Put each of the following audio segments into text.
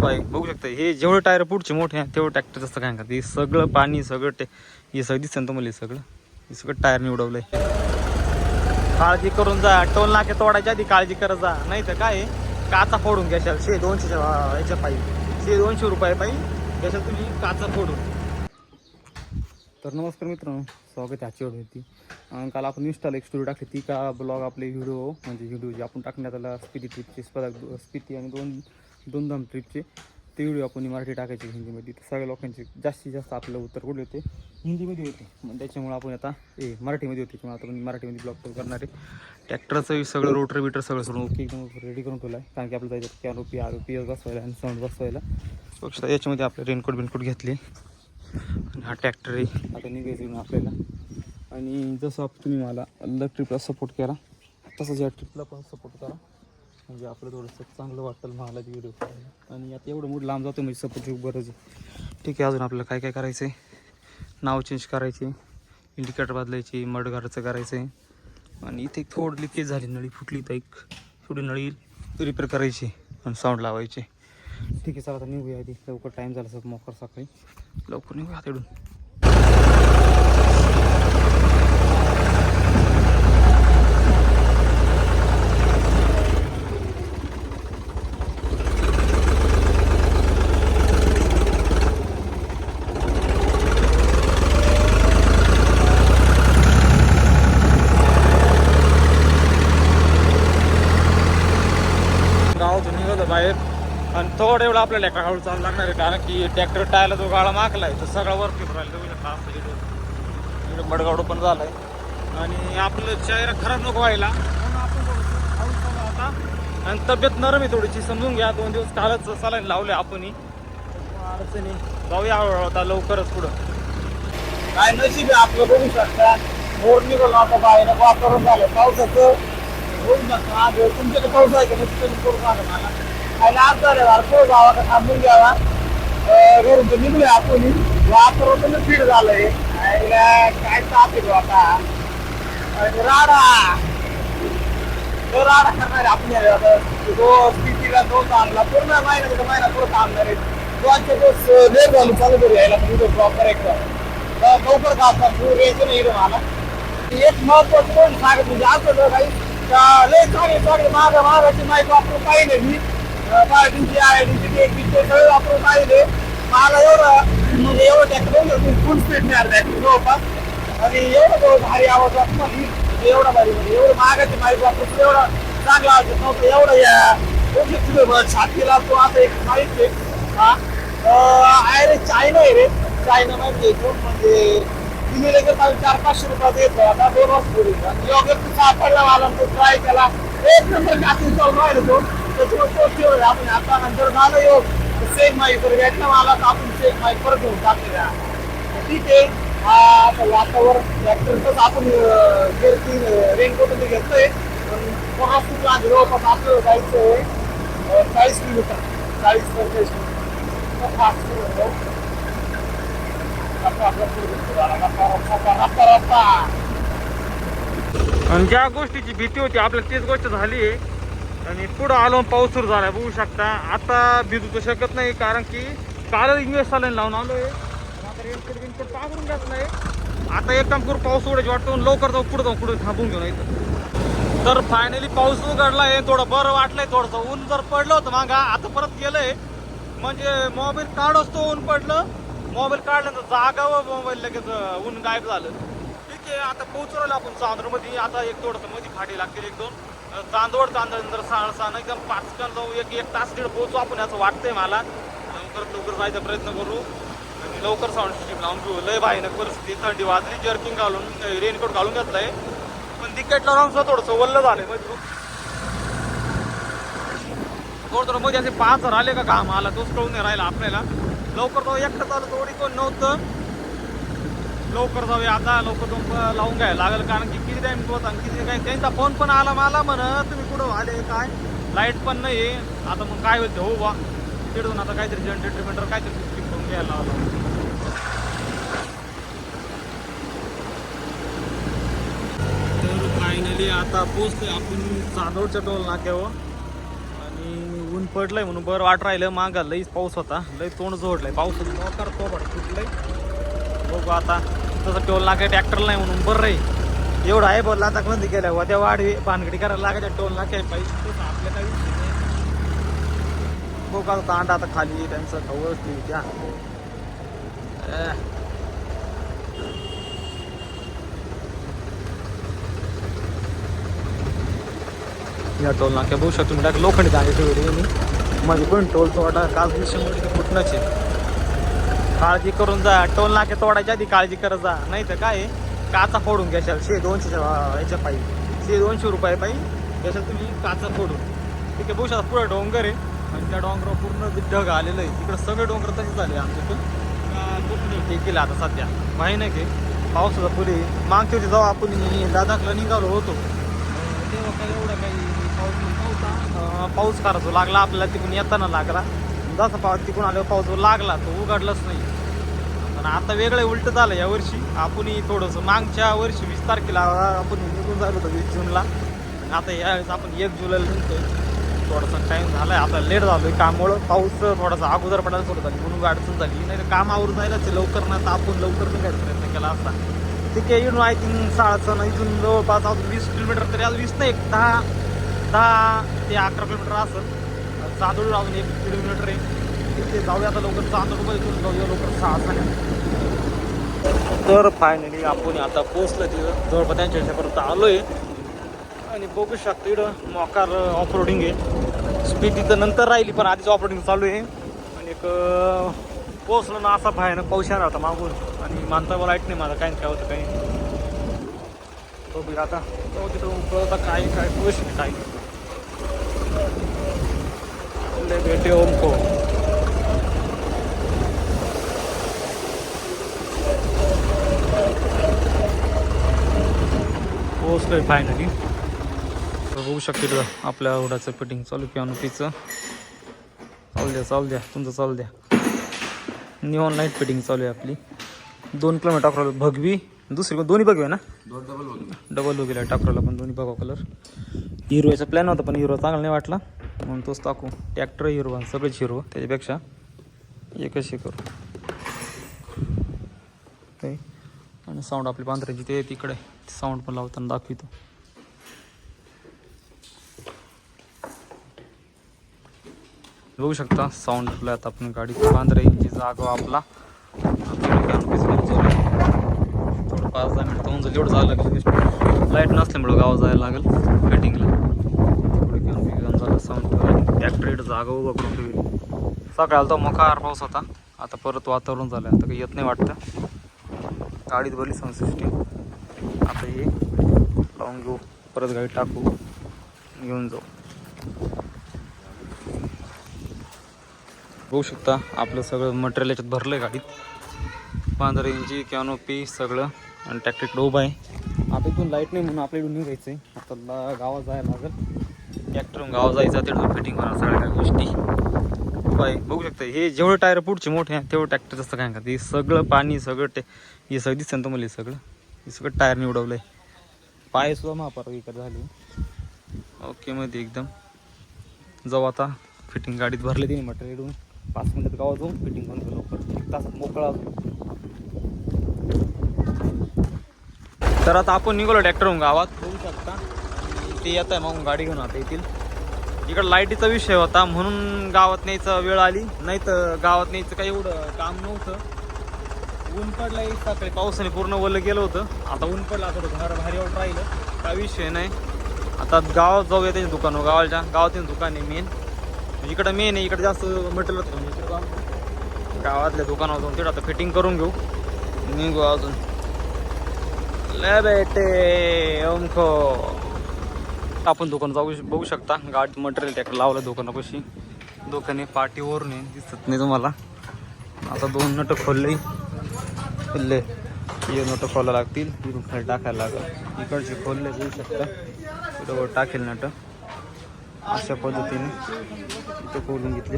रुपये बघू शकता हे जेवढे टायर पुढचे मोठे आहे तेवढं ट्रॅक्टर जसं काय करते हे सगळं पाणी सगळं ते हे सगळं दिसतं ना तुम्हाला हे सगळं? हे सगळं टायर निवडवलंय. काळजी करून जा. टोल नाके तोडायच्या आधी काळजी करत जा. नाही तर काय काचा फोडून घ्याशाल शे दोनशे याच्या पाहिजे. शे दोनशे रुपये पाहिजे. घ्याशाल तुम्ही काचा फोडून. तर नमस्कार मित्रांनो स्वागत आहे आजची होती काल आपण इंस्टाला एक स्टोरी टाकली ती का ब्लॉग आपले व्हिडिओ म्हणजे व्हिडिओ जे आपण टाकण्यात आला स्पिती ट्रिपची स्पर्धा स्पिती आणि दोन दोन दोन ट्रिपचे ते व्हिडिओ आपण मराठी टाकायचे हिंदीमध्ये. तर सगळ्या लोकांचे जास्तीत जास्त आपलं उत्तर कुठले होते? हिंदीमध्ये होते. मग त्याच्यामुळे आपण आता ए मराठीमध्ये होते. त्याच्यामुळे आता आपण मराठीमध्ये ब्लॉग करणार आहे. ट्रॅक्टरचं सगळं रोटर बिटर सगळं सोडून ओके एकदम रेडी करून ठेवलं आहे कारण की आपलं जायचं कॅन पी आर पी एस बसवायला आणि साऊंड बसवायला. बघता याच्यामध्ये आपलं रेनकोट बिनकोट घेतले. आणि हा ट्रॅक्टर आहे. आता निघायचं आहे आपल्याला. आणि जसं तुम्ही मला लग ट्रिपला सपोर्ट करा. तसंच या ट्रिपला पण सपोर्ट करा. म्हणजे आपलं थोडंसं चांगलं वाटतं मला व्हिडिओ आणि आता एवढं मोठं लांब जातो म्हणजे सपोर्टची गरज आहे ठीक आहे अजून आपल्याला काय काय करायचं आहे नाव चेंज करायचे इंडिकेटर बदलायची मडगारचं करायचं आहे आणि इथे एक थोडी लिकेज झाली नळी फुटली तर एक थोडी नळी रिपेअर करायची आणि साऊंड लावायचे. ठीक आहे चला आता निघूया आधी. लवकर टाईम झाला सर मोकर सकाळी. लवकर निघूया तिकडून गावातून निघालो बाहेर आणि थोडं एवढं आपल्याला एका हळू चालू लागणार आहे कारण की ट्रॅक्टर टायला जो गाळा मागलाय तो सगळा वर फिरून राहिला. बघू शकता आमचं इकडं मडगावडं पण झालाय. आणि आपलं चेहरा खराब नको व्हायला. हळू आता. आणि तब्येत नरम आहे थोडीशी समजून घ्या. दोन दिवस कालच सलाईन लावले आपण अडचणी जाऊया हळूहळू आता लवकरच पुढं. काय नशीब आहे आपलं बघू शकता. मोर निघून आता बाहेर वातावरण झालं. पावसाचं बघू शकता तुमच्याकडे पाऊस आहे का? नक्की करून आलं मला. आणि आज झालं गावाकडे थांबून घ्यावा अं, निघलोय आपण. वातावरण फीड झालंय. आणि काय ताप येतो आता? राडा. राडा करणार आहे आपल्याला आता. तो स्थितीला पूर्ण महिना तो महिना पुढे थांबणार आहे. दोनशे दिवस लेट चालू करू यायला म्हणजे प्रॉपर एकदम लवकर काढतात पूर यायचं नाही इकडे मला. एक महत्वाचं कोण सांगत म्हणजे असं जर काही लय चांगले चांगले मागा मागाची माहिती वापरून पाहिले मी पार्टीची आहे एक सगळे वापरून पाहिले मला एवढं म्हणजे एवढं ट्रॅक्टर फुल स्पीड मिळालं जवळपास. आणि एवढं तो भारी आवाज वाटतो एवढा भारी म्हणजे एवढं महागाची माहीत वापरून म्हणजे एवढं चांगला आवाज नव्हतं म्हणजे एवढं या ओके तुझं छातीला तो असं एक माहिती आहे. आहे रे चायना आहे रे. चायना तो म्हणजे तुम्ही लगेच चार पाचशे रुपयात येतो आता दोन वाजता योग्य सापडला मला तो ट्राय केला. एक नंबर कापून चालू राहिलो तो तो. आपण आता नंतर झालं योग सेम माहिती तर घेतला मला तर आपण सेम माहिती परत घेऊन टाकलेला ठीक आहे हा आता वातावरण ट्रॅक्टरच आपण रेनकोट घेतोय पण कोणाच खूप लागेल जवळपास आपल्याला जायचं आहे चाळीस किलोमीटर चाळीस पंचेचाळीस किलोमीटर फास्ट किलोमीटर होतो आणि ज्या गोष्टीची भीती होती आपल्याला तीच गोष्ट झाली आहे. आणि पुढं आलो पाऊस सुरू झाला बघू शकता. आता भिजू तर शकत नाही कारण की काल इंग्लिश सालाईन लावून आलो आहे आता रेनकोट बिनकोट पाघरून नाही आता एक काम करू पाऊस उघडायची वाटतो लवकर जाऊ पुढे जाऊ पुढे थांबून घेऊन इथं तर. फायनली पाऊस उघडला आहे थोडं बरं वाटलंय थोडंसं ऊन जर पडलं होतं मागा आता परत गेलंय. म्हणजे मोबाईल काढच तो ऊन पडलं. मोबाईल काढल्यानंतर जागा व मोबाईल लगेच ऊन गायब झालं. ठीक आहे आता पोहोचवलं आपण चांद्रमध्ये आता एक थोडंसं मध्ये खाडी लागतील एक दोन. चांदवड चांदोड सहा सहा एकदम पाच काल जाऊ एक एक तास दीड पोहोचू आपण असं वाटतंय मला. लवकरात लवकर जायचा प्रयत्न करू. आणि लवकर साऊंड सिस्टीम लावून घेऊ लय भयानक परिस्थिती थंडी वाजली जर्किंग घालून रेनकोट घालून घेतलाय. पण तिकीट लावून सुद्धा थोडंसं वल्ल झालंय म्हणजे थोडं थोडं मध्ये असे पाच हजार आले का घाम आला तोच कळून नाही राहिला आपल्याला. लवकर जाऊ एकटं चालू थोडी कोण नव्हतं. लवकर जाऊया आता लवकर तुम लावून घ्यायला लागेल. कारण की किती टाईम होता आणि किती काय त्यांचा फोन पण आला मला म्हण तुम्ही कुठं आले काय? लाइट पण नाही आहे आता मग काय होतं हो बा. तिकडून आता काहीतरी जनरेटर बिंटर काहीतरी सिस्टीम करून घ्यायला लावलं तर फायनली आता पोचते आपण चांदोडच्या टोल नाक्यावर. आणि ऊन पडलंय म्हणून बरं वाट राहिलं. मागा लईच पाऊस होता. लई तोंड जोडलंय पाऊस मोकार तोबड फुटलंय. बघू आता. तसं टोल नाके ट्रॅक्टर नाही म्हणून बरं रे. एवढं आहे बोलला आता बंद केल्या त्या वाढवी भानगडी करायला लागायच्या टोल नाक्या पाहिजे आपल्या काही बघू आता तांडा आता खाली त्यांचं खवळ त्या. या टोल नाक्या बघू शकतो मी डायरेक्ट लोखंडी दांडे मी माझी पण टोल तोडा काल दिवशी टक्के फुटणंच आहे. काळजी करून जा. टोल नाके तोडायच्या आधी काळजी करत जा. नाही तर काय काचा फोडून घ्याल शे दोनशे याच्या पाहिजे शे दोनशे रुपये पाहिजे त्याच्यात तुम्ही काचा फोडून. ठीक आहे बघू शकता पुढे डोंगर आहे. आणि त्या डोंगरावर पूर्ण ढग आलेलं आहे. तिकडं सगळे डोंगर तसेच झाले आमच्याकडून पूर्ण हे केलं आता सध्या. माही नाही की पावसाचा पुढे मागच्या होती जाऊ आपण दादाकला निघालो होतो तेव्हा काही एवढा काही पाऊस नव्हता. पाऊस करायचो लागला आपल्याला तिकडून येताना लागला. जसा पाऊस तिकडून आल्यावर पाऊस लागला तो उघडलाच नाही. पण आता वेगळं उलट झालं या वर्षी. आपणही थोडंसं मागच्या वर्षी वीस तारखेला आपण निघून झालो होतो वीस जूनला. आणि आता यावेळेस आपण एक जुलैला निघतोय. थोडासा टाइम झालाय. आता लेट झालोय कामामुळं. पाऊस थोडासा अगोदर पडायला सुरू झाली. म्हणून अडचण झाली. नाही तर कामावर जायलाच लवकर ना तर आपण लवकर निघायचा प्रयत्न केला असता. ठीक आहे आय थिंक सहाचं ना इथून जवळपास अजून वीस किलोमीटर तरी अजून वीस नाही एक दहा दहा ते अकरा किलोमीटर असेल चांदोड अजून एक किलोमीटर आहे. तिथे जाऊया आता लवकर. चांदोळमध्ये तिथून जाऊया लवकर सहा झाल्या तर फायनली आपण आता पोचलं तिथं. जवळपास त्यांच्या ह्याच्यापर्यंत आलोय. आणि बघू शकतो इकडं मॉकार ऑफ रोडिंग आहे. स्पीड तिथं नंतर राहिली पण आधीच ऑफ रोडिंग चालू आहे. आणि एक पोचलं पोचलो ना असा भयानक पाऊस येणार होता मागून. आणि मानता लाइट नाही माझा काय काय होतं काही बघूया आता. जाऊ तिथं उपळता काय काय खुश नाही काय. ले बेटे ओमको पोचलोय फायनली शकते इकडं आपल्या आवडाचं फिटिंग चालू पियानोपीचं चालू द्या चालू द्या तुमचं चालू द्या. निऑन लाइट फिटिंग चालू आहे आपली. दोन किलोमीटर टाकलं भगवी दुसरी दोन्ही भगवी आहे ना? डबल भगवीला टाकलं पण दोन्ही बघा कलर हिरोचा प्लॅन होता पण हिरो चांगला नाही वाटला. म्हणून तोच टाकू. ट्रॅक्टर हिरो सगळेच हिरो त्याच्यापेक्षा एकच हे करू. ते आणि साऊंड आपली पांढऱ्याची ते तिकडे. साऊंड पण लावताना दाखवितो. बघू शकता साऊंड आपल्या आता आपण गाडी. पांढऱ्या इंची जागा आपला. थोडं पाच दहा मिनिट होऊन जाईल. एवढं जायला लागेल. लाइट नसल्यामुळं गाव जायला लागेल. फिटिंगला थोडं कॅनोपी काम झालं साऊंड जागा उभं करून ठेवली. सकाळला तो मकार पाऊस होता. आता परत वातावरण झालं आता काही येत नाही वाटतं. गाडीत भरली साऊंड सिस्टीम आता हे लावून घेऊ. परत गाडी टाकू. घेऊन जाऊ. बघू शकता आपलं सगळं मटेरियल याच्यात भरलं आहे गाडीत. पंधरा इंची कॅनोपी सगळं. आणि ट्रॅक्टर डोब आहे. आता इथून लाइट नाही म्हणून आपल्या इथून निघायचं आहे आता गावात जायला लागेल. ट्रॅक्टरून गाव जायचं तिथून फिटिंग होणार सगळ्या काही गोष्टी. बाय बघू शकता हे जेवढे टायर पुढचे मोठे आहे तेवढं ट्रॅक्टर जास्त काय करते सगळं पाणी सगळं ते हे सगळं दिसतं ना तुम्हाला हे सगळं? हे सगळं टायर निवडवलं आहे पायसुद्धा महापार विकत ओके मध्ये एकदम. जाऊ आता फिटिंग गाडीत भरले तिने मटेरियल पाच मिनिटात गावात जाऊन फिटिंग करून लवकर. एक तासात मोकळा तर आता आपण निघालो ट्रॅक्टरहून गावात. बघू शकता. ते येत आहे मग गाडी घेऊन आता येतील. इकडं लाईटीचा विषय होता म्हणून गावात न्यायचं वेळ आली. नाही तर गावात न्यायचं काही एवढं काम नव्हतं. ऊन पडलंय सकाळी पावसाने पूर्ण ओलं गेलं होतं. आता ऊन पडलं आता थोडं घर भारी वाट राहिलं. काय विषय नाही. आता गावात जाऊया त्याच्या दुकान गावाच्या गावातील दुकान आहे मेन इकडं मेन आहे इकडं जास्त मटेरियल होतं म्हणजे गावातल्या दुकानावर जाऊन तिकडं आता फिटिंग करून घेऊ. निघू अजून. लय बेटे ओमखो. आपण दुकान जाऊ बघू शकता. गाडी मटेरियल ट्रॅक्टर लावलं दुकानापाशी. दुकाने पाठीवरून आहे दिसत नाही तुम्हाला. आता दोन नट खोलले. खोलले हे नट खोला लागतील. इकडून खाली टाकायला लागेल. इकडचे खोलले बघू शकता. इथं टाकेल नट. अशा पद्धतीने इथं खोलून घेतले.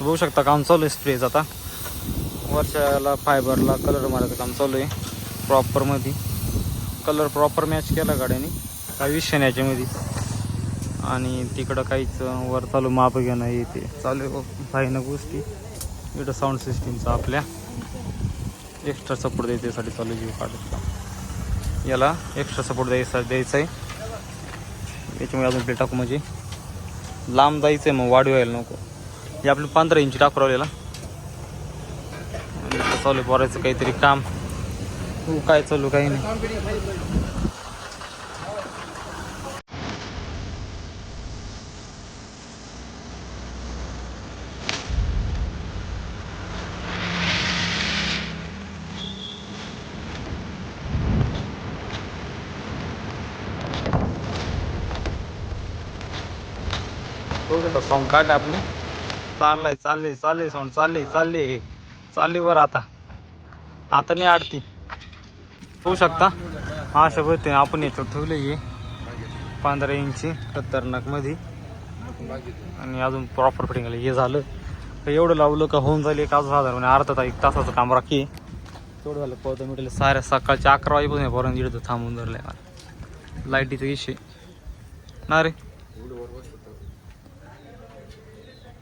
बघू शकता काम चालू आहे स्प्रेज आता. वर्षाला फायबरला कलर मारायचं काम चालू आहे. प्रॉपरमध्ये कलर प्रॉपर मॅच केला गाड्याने. काही विषय नाही याच्यामध्ये. आणि तिकडं काहीच वर चालू माप घेणं हे ते. चालू काही ना गोष्टी. इकडं साऊंड सिस्टीमचा आपल्या. एक्स्ट्रा सपोर्ट द्यायच्यासाठी चालू जीव काढत याला एक्स्ट्रा सपोर्ट द्यायचा द्यायचा आहे याच्यामुळे अजून प्लेट टाकू म्हणजे. लांब जायचं आहे मग वाढ व्हायला नको. हे आपलं पंधरा इंची टाकू राहिलेला. चालू आहे काहीतरी काम. तू काय चालू काही नाही. सॉंग काढ आपले. चाललंय चालले चालले सॉंग चालले चालले चालले वर आता. आता नाही आडती. होऊ शकता. अशा पद्धतीने आपण याच्यावर ठेवले हे. पंधरा इंची खतरनाकमध्ये आणि अजून प्रॉपर फिटिंग आलं हे झालं. तर एवढं लावलं का होऊन जाईल एक अजून हजार म्हणजे अर्धा तास एक तासाचं काम राखी तेवढं झालं पोहतं मिळेल साऱ्या सकाळच्या अकरा वाजेपासून पर्यंत इकडं थांबून धरलंय लाईटीचं इशे ना रे?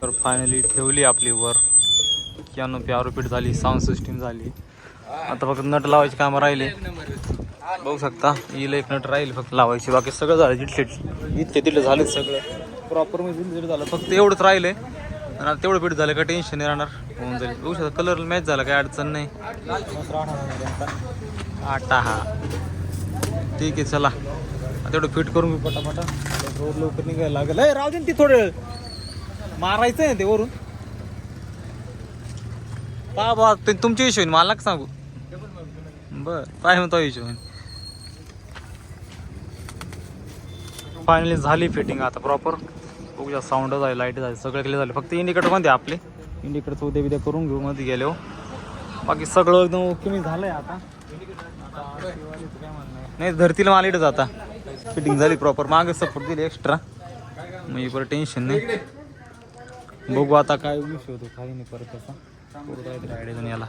तर फायनली ठेवली आपली वर. कॅनो प्यारोपीट झाली साऊंड सिस्टीम झाली. आता फक्त नट लावायचे कामं राहिले. बघू शकता येईल एक नट राहील फक्त लावायची. बाकी सगळं झालं जिथले इथले तिथलं झालं सगळं. प्रॉपर म्हणजे झालं फक्त एवढंच राहिले आणि आता तेवढं पीठ झालं का टेन्शन नाही राहणार. होऊन जाईल. बघू शकता कलर मॅच झाला काय अडचण नाही. आटा हा. ठीक आहे चला. तेवढं फिट करून घेऊ पटापटा. रोड लवकर निघायला लागेल. ए, राहू दे ते ती थोडं. मारायचं आहे ते वरून. पा बा ते तुमच्या हिशोबाने मला सांगू. बर. काय म्हणतो हिशोबाने फायनली झाली फिटिंग आता प्रॉपर बघूया साऊंड आहे लाइट झाली सगळं केले झाले. फक्त इंडिकेटर कोणते आपले. इंडिकेटरचं उद्या बिद्या करून घेऊ मध्ये गेले हो. बाकी सगळं एकदम कमी झालंय आता. आता नाही धरतील मला इथं आता फिटिंग झाली प्रॉपर मागे सपोर्ट दिली एक्स्ट्रा मग परत टेन्शन नाही. बघू आता काय विषय होतो. काही नाही परत त्याचा काहीतरी याला.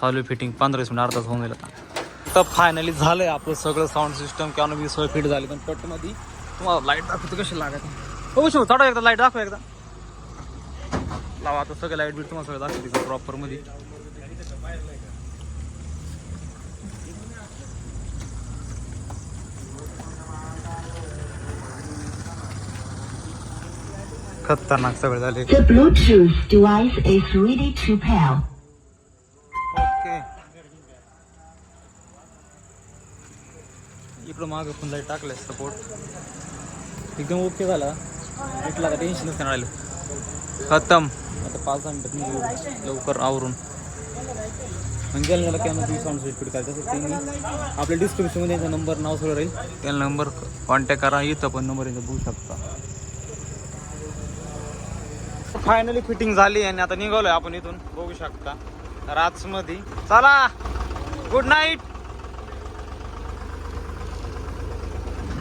चालू फिटिंग पंधरा मिनिट अर्धाच होऊन गेला आता. तर फायनली झालंय आपलं सगळं साऊंड सिस्टम किंवा बी सगळं फिट झाली. पण पट्टमध्ये तुम्हाला लाइट दाखवतो कशी लागत हो शिव चढा एकदा लाइट दाखव एकदा. लावा आता सगळं लाइट बीट तुम्हाला सगळं दाखवते प्रॉपरमध्ये. खतरनाक सगळं झाले. इकडं मागं पण लाइट टाकलंय सपोर्ट एकदम ओके झाला. भेटला का टेन्शनच नाही राहिलं. खतम. आता पाच दहा मिनिटात निघू. लवकर आवरून. मग गेलं झालं कॅमेरा तुम्ही साऊंड स्पीड करायचं. तसं त्यांनी आपल्या डिस्क्रिप्शनमध्ये त्यांचा नंबर नाव सगळं राहील. त्याला नंबर कॉन्टॅक्ट करा. इथं पण नंबर यांचा बघू शकता. फायनली फिटिंग झाली आणि आता निघालोय आपण इथून. बघू शकता. राजमध्ये चला! गुड नाईट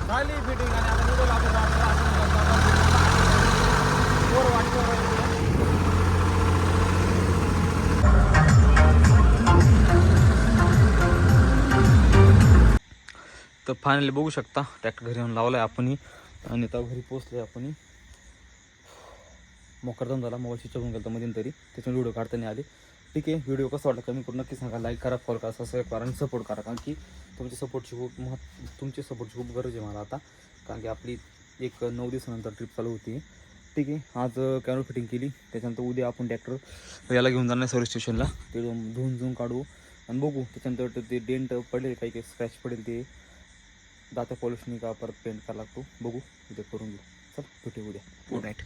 झाली फिटिंग आणि आता निघालो आपण राजला. वाटतो तर फायनली बघू शकता ट्रॅक्टर घरी येऊन लावलाय आपणही आणि आता घरी पोहोचलोय आपण मोकरदम झाला मोबाईल स्विच ऑफ होऊन गेला तरी. त्याच्यामुळे व्हिडिओ काढताना नाही आले. ठीक आहे व्हिडिओ कसा वाटला कमी करून नक्की सांगा. लाईक करा फॉलो करा सबस्क्राईब करा आणि सपोर्ट करा. कारण की तुमच्या सपोर्टची खूप महत् तुमची सपोर्टची खूप गरज आहे मला आता. कारण की आपली एक नऊ दिवसानंतर ट्रिप चालू होती. ठीक आहे आज कॅमेरा फिटिंग केली. त्याच्यानंतर उद्या आपण ट्रॅक्टर याला घेऊन जाणार सर्व्हिस स्टेशनला ते धुवून धुवून काढू. आणि बघू त्याच्यानंतर ते डेंट पडेल काही काही स्क्रॅच पडेल ते. दाता पॉलिशनी का परत पेंट करायला लागतो. बघू उद्या करून घेऊ. चल भेटू उद्या. Good night